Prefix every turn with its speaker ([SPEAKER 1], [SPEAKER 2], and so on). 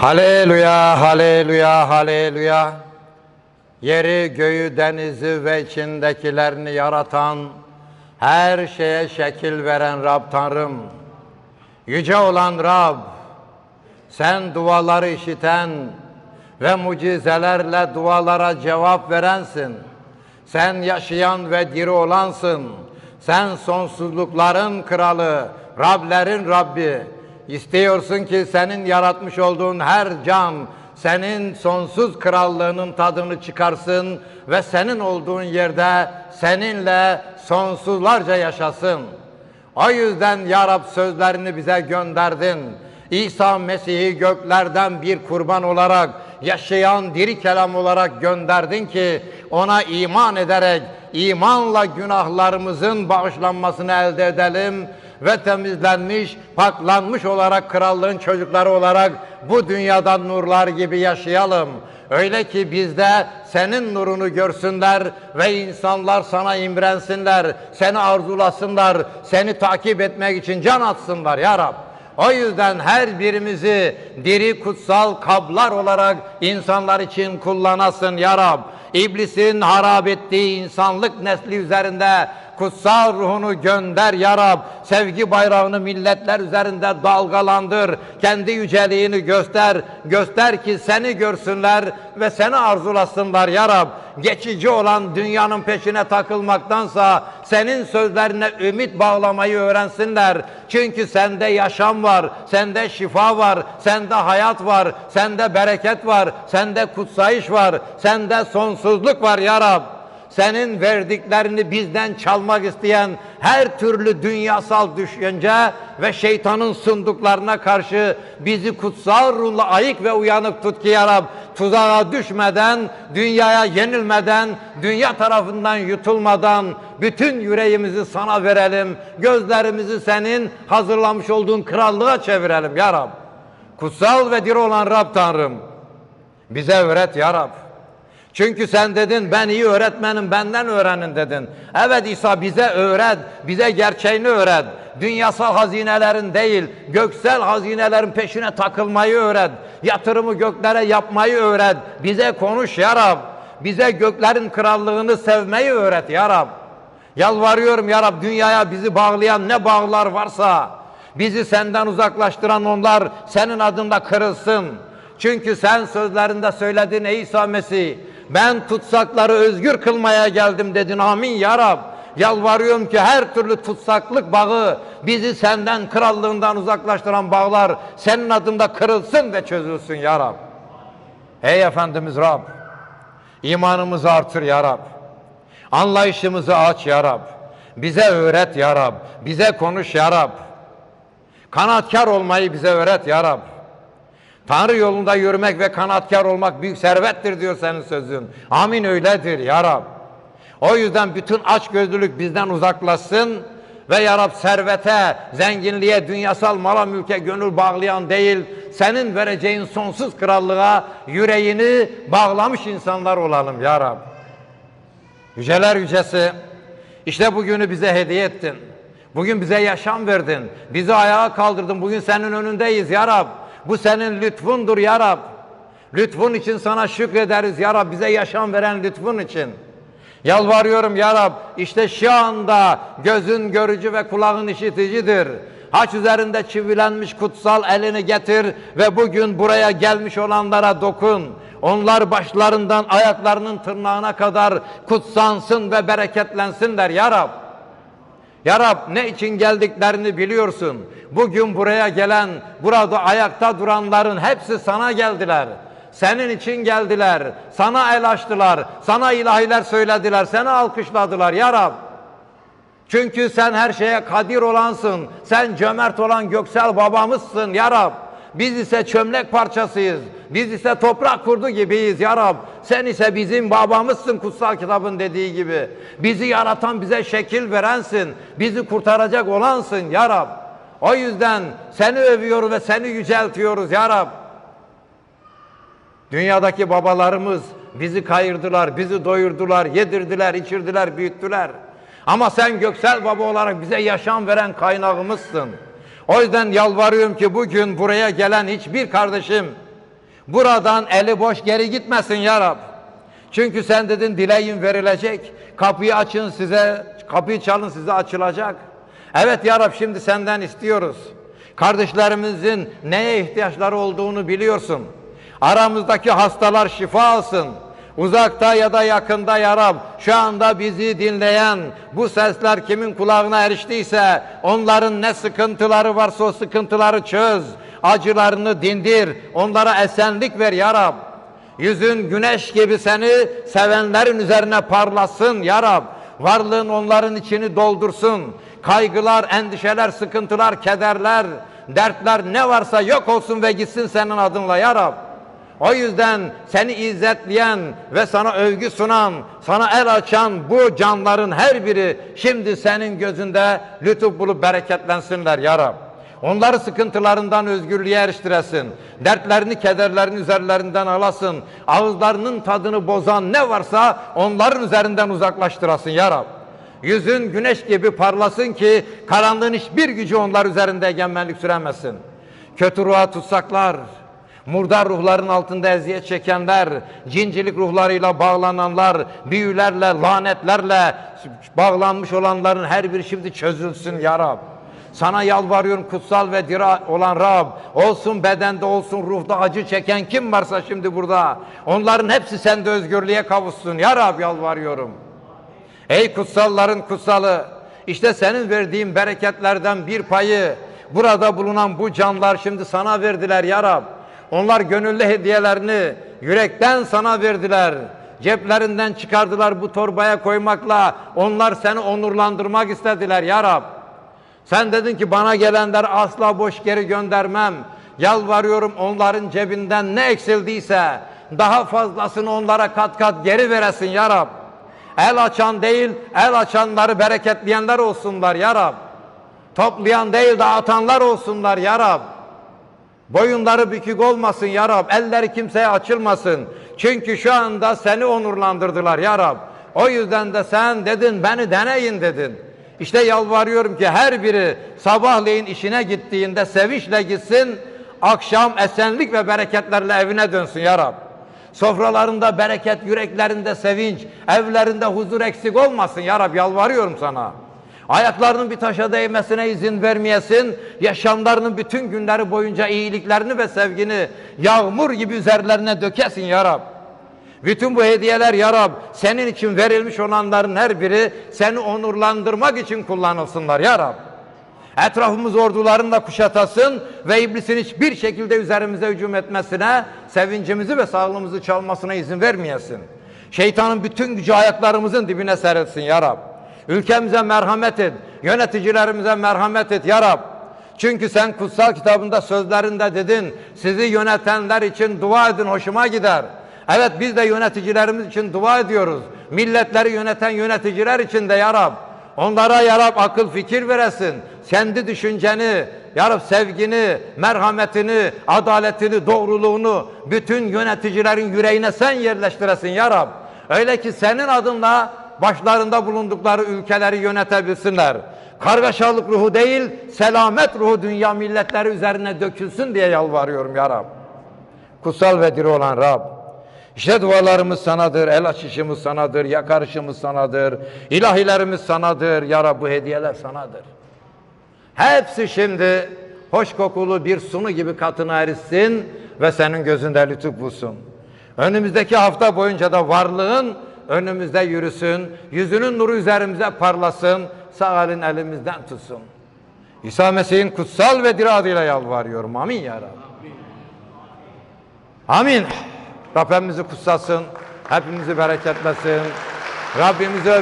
[SPEAKER 1] Haleluya, haleluya, haleluya. Yeri, göğü, denizi ve içindekilerini yaratan, her şeye şekil veren Rab Tanrım. Yüce olan Rab, sen duaları işiten ve mucizelerle dualara cevap verensin. Sen yaşayan ve diri olansın. Sen sonsuzlukların kralı, Rablerin Rabbi. İstiyorsun ki senin yaratmış olduğun her can senin sonsuz krallığının tadını çıkarsın ve senin olduğun yerde seninle sonsuzlarca yaşasın. O yüzden ya Rab sözlerini bize gönderdin. İsa Mesih'i göklerden bir kurban olarak yaşayan diri kelam olarak gönderdin ki ona iman ederek imanla günahlarımızın bağışlanmasını elde edelim ve temizlenmiş, paklanmış olarak krallığın çocukları olarak bu dünyadan nurlar gibi yaşayalım. Öyle ki bizde senin nurunu görsünler ve insanlar sana imrensinler, seni arzulasınlar, seni takip etmek için can atsınlar ya Rab. O yüzden her birimizi diri kutsal kablar olarak insanlar için kullanasın ya Rab. İblisin harap ettiği insanlık nesli üzerinde kutsal ruhunu gönder ya Rab. Sevgi bayrağını milletler üzerinde dalgalandır. Kendi yüceliğini göster. Göster ki seni görsünler ve seni arzulasınlar ya Rab. Geçici olan dünyanın peşine takılmaktansa senin sözlerine ümit bağlamayı öğrensinler. Çünkü sende yaşam var, sende şifa var, sende hayat var, sende bereket var, sende kutsayış var, sende sonsuzluk var ya Rab senin verdiklerini bizden çalmak isteyen her türlü dünyasal düşünce ve şeytanın sunduklarına karşı bizi kutsal ruhla ayık ve uyanık tut ki ya Rab, tuzağa düşmeden, dünyaya yenilmeden, dünya tarafından yutulmadan bütün yüreğimizi sana verelim, gözlerimizi senin hazırlamış olduğun krallığa çevirelim ya Rab. Kutsal ve diri olan Rab Tanrım, bize öğret ya Rab. Çünkü sen dedin ben iyi öğretmenim benden öğrenin dedin. Evet İsa bize öğret, bize gerçeğini öğret. Dünyasal hazinelerin değil, göksel hazinelerin peşine takılmayı öğret. Yatırımı göklere yapmayı öğret. Bize konuş ya Rab. Bize göklerin krallığını sevmeyi öğret ya Rab. Yalvarıyorum ya Rab dünyaya bizi bağlayan ne bağlar varsa, bizi senden uzaklaştıran onlar senin adında kırılsın. Çünkü sen sözlerinde söyledin ey İsa Mesih, ben tutsakları özgür kılmaya geldim dedin. Amin ya Rab. Yalvarıyorum ki her türlü tutsaklık bağı bizi senden krallığından uzaklaştıran bağlar senin adında kırılsın ve çözülsün ya Rab. Ey Efendimiz Rab. imanımızı artır ya Rab. Anlayışımızı aç ya Rab. Bize öğret ya Rab. Bize konuş ya Rab. Kanatkar olmayı bize öğret ya Rab. Tanrı yolunda yürümek ve kanatkar olmak büyük servettir diyor senin sözün. Amin öyledir ya Rab. O yüzden bütün açgözlülük bizden uzaklaşsın ve ya Rab servete, zenginliğe, dünyasal mala mülke gönül bağlayan değil, senin vereceğin sonsuz krallığa yüreğini bağlamış insanlar olalım ya Rab. Yüceler yücesi, işte bugünü bize hediye ettin. Bugün bize yaşam verdin. Bizi ayağa kaldırdın. Bugün senin önündeyiz ya Rab. Bu senin lütfundur ya Rab. Lütfun için sana şükrederiz ya Rab. Bize yaşam veren lütfun için. Yalvarıyorum ya Rab. İşte şu anda gözün görücü ve kulağın işiticidir. Haç üzerinde çivilenmiş kutsal elini getir ve bugün buraya gelmiş olanlara dokun. Onlar başlarından ayaklarının tırnağına kadar kutsansın ve bereketlensinler ya Rab. Ya Rab ne için geldiklerini biliyorsun. Bugün buraya gelen, burada ayakta duranların hepsi sana geldiler. Senin için geldiler. Sana el açtılar. Sana ilahiler söylediler. Seni alkışladılar ya Rab. Çünkü sen her şeye kadir olansın. Sen cömert olan göksel babamızsın ya Rab. Biz ise çömlek parçasıyız. Biz ise toprak kurdu gibiyiz ya Rab. Sen ise bizim babamızsın kutsal kitabın dediği gibi. Bizi yaratan bize şekil verensin. Bizi kurtaracak olansın ya Rab. O yüzden seni övüyor ve seni yüceltiyoruz ya Rab. Dünyadaki babalarımız bizi kayırdılar, bizi doyurdular, yedirdiler, içirdiler, büyüttüler. Ama sen göksel baba olarak bize yaşam veren kaynağımızsın. O yüzden yalvarıyorum ki bugün buraya gelen hiçbir kardeşim buradan eli boş geri gitmesin ya Rab. Çünkü sen dedin dileğin verilecek. Kapıyı açın size, kapıyı çalın size açılacak. Evet ya Rab şimdi senden istiyoruz. Kardeşlerimizin neye ihtiyaçları olduğunu biliyorsun. Aramızdaki hastalar şifa alsın. Uzakta ya da yakında ya Rab, şu anda bizi dinleyen bu sesler kimin kulağına eriştiyse onların ne sıkıntıları varsa o sıkıntıları çöz. Acılarını dindir. Onlara esenlik ver ya Rab. Yüzün güneş gibi seni sevenlerin üzerine parlasın ya Rab. Varlığın onların içini doldursun. Kaygılar, endişeler, sıkıntılar, kederler, dertler ne varsa yok olsun ve gitsin senin adınla ya Rab. O yüzden seni izzetleyen ve sana övgü sunan, sana el açan bu canların her biri şimdi senin gözünde lütuf bulup bereketlensinler ya Rab. Onları sıkıntılarından özgürlüğe eriştiresin. Dertlerini, kederlerini üzerlerinden alasın. Ağızlarının tadını bozan ne varsa onların üzerinden uzaklaştırasın ya Rab. Yüzün güneş gibi parlasın ki karanlığın hiçbir gücü onlar üzerinde egemenlik süremesin. Kötü ruha tutsaklar, murdar ruhların altında eziyet çekenler, cincilik ruhlarıyla bağlananlar, büyülerle, lanetlerle bağlanmış olanların her biri şimdi çözülsün ya Rab. Sana yalvarıyorum kutsal ve dira olan Rab. Olsun bedende olsun ruhda acı çeken kim varsa şimdi burada. Onların hepsi sende özgürlüğe kavuşsun. Ya Rab yalvarıyorum. Ey kutsalların kutsalı. işte senin verdiğin bereketlerden bir payı burada bulunan bu canlar şimdi sana verdiler ya Rab. Onlar gönüllü hediyelerini yürekten sana verdiler. Ceplerinden çıkardılar bu torbaya koymakla. Onlar seni onurlandırmak istediler ya Rab. Sen dedin ki bana gelenler asla boş geri göndermem. Yalvarıyorum onların cebinden ne eksildiyse daha fazlasını onlara kat kat geri veresin ya Rab. El açan değil, el açanları bereketleyenler olsunlar ya Rab. Toplayan değil dağıtanlar olsunlar ya Rab. Boyunları bükük olmasın ya Rab. Elleri kimseye açılmasın. Çünkü şu anda seni onurlandırdılar ya Rab. O yüzden de sen dedin beni deneyin dedin. İşte yalvarıyorum ki her biri sabahleyin işine gittiğinde sevinçle gitsin. Akşam esenlik ve bereketlerle evine dönsün ya Rab. Sofralarında bereket, yüreklerinde sevinç, evlerinde huzur eksik olmasın ya Rab yalvarıyorum sana. Ayaklarının bir taşa değmesine izin vermeyesin. Yaşamlarının bütün günleri boyunca iyiliklerini ve sevgini yağmur gibi üzerlerine dökesin ya Rab. Bütün bu hediyeler ya Rab senin için verilmiş olanların her biri seni onurlandırmak için kullanılsınlar ya Rab. Etrafımız ordularınla kuşatasın ve iblisin hiçbir şekilde üzerimize hücum etmesine, sevincimizi ve sağlığımızı çalmasına izin vermeyesin. Şeytanın bütün gücü ayaklarımızın dibine serilsin ya Rab. Ülkemize merhamet et, yöneticilerimize merhamet et ya Rab. Çünkü sen kutsal kitabında sözlerinde dedin, sizi yönetenler için dua edin hoşuma gider. Evet biz de yöneticilerimiz için dua ediyoruz. Milletleri yöneten yöneticiler için de ya Rab. Onlara ya Rab akıl fikir veresin. Kendi düşünceni, ya Rab sevgini, merhametini, adaletini, doğruluğunu bütün yöneticilerin yüreğine sen yerleştiresin ya Rab. Öyle ki senin adınla başlarında bulundukları ülkeleri yönetebilsinler. Kargaşalık ruhu değil, selamet ruhu dünya milletleri üzerine dökülsün diye yalvarıyorum ya Rab. Kutsal ve diri olan Rab. İşte dualarımız sanadır, el açışımız sanadır, yakarışımız sanadır, ilahilerimiz sanadır, ya Rab bu hediyeler sanadır. Hepsi şimdi hoş kokulu bir sunu gibi katına erişsin ve senin gözünde lütuf bulsun. Önümüzdeki hafta boyunca da varlığın önümüzde yürüsün, yüzünün nuru üzerimize parlasın, sağ elin elimizden tutsun. İsa Mesih'in kutsal ve diri adıyla yalvarıyorum. Amin ya Rabbi. Amin. Rabbimizi kutsasın, hepimizi bereketlesin. Rabbimizi